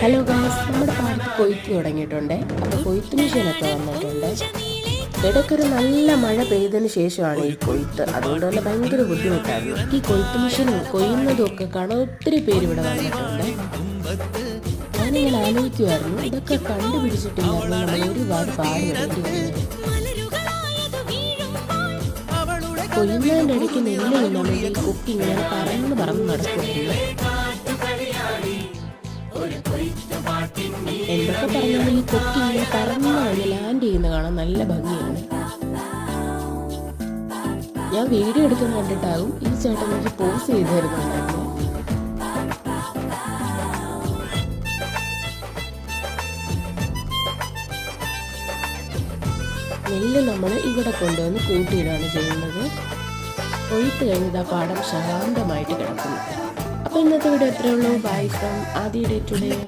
Hello Gauss നമ്മുടെ പാടത്ത് കൊയ്ത്ത് തുടങ്ങിയിട്ടുണ്ട്. അപ്പോൾ കൊയ്ത്ത് മെഷീനൊക്കെ വന്നിട്ടുണ്ട്. ഇടയ്ക്കൊരു നല്ല മഴ പെയ്തതിന് ശേഷമാണ് ഈ കൊയ്ത്ത്. അതുകൊണ്ട് തന്നെ ഭയങ്കര ബുദ്ധിമുട്ടായിരുന്നു. ഈ കൊയ്ത്ത് മെഷീനും കൊയ്യുന്നതും ഒക്കെ കാണാൻ ഒത്തിരി പേര് ഇവിടെ വന്നിട്ടുണ്ട്. ഞാനിങ്ങനെ ആലോചിക്കുമായിരുന്നു ഇതൊക്കെ കണ്ടുപിടിച്ചിട്ടില്ലായിരുന്നു. ഒരുപാട് പാടുകൾ കൊയ്യുന്നതിന്റെ ഇടയ്ക്ക് നെല്ല് നിന്നുണ്ടെങ്കിൽ കുക്കി ഇങ്ങനെ പറന്ന് പറന്ന് നടക്കുമായിരുന്നു എന്തൊക്കെ പറഞ്ഞാലും ഈ കൊക്കി ഇങ്ങനെ ലാൻഡ് ചെയ്യുന്ന കാണാൻ നല്ല ഭംഗിയാണ്. ഞാൻ വീഡിയോ എടുക്കുന്ന കണ്ടിട്ടാകും ഈ ചേട്ടൻ എനിക്ക് പോസ് ചെയ്ത് തരുന്നുണ്ടായിരുന്നു നെല്ല് നമ്മൾ ഇവിടെ കൊണ്ടുവന്ന് കൂട്ടിയിടാണ് ചെയ്യുന്നത്. കൊയ്ത്ത് കഴിഞ്ഞത് ആ പാടം ശാന്തമായിട്ട് കിടക്കുന്നു. അപ്പോൾ ഇന്നത്തെ വീഡിയോ എത്രയുള്ളൂ ബൈ ഫ്രം ആദ്യ ഡേ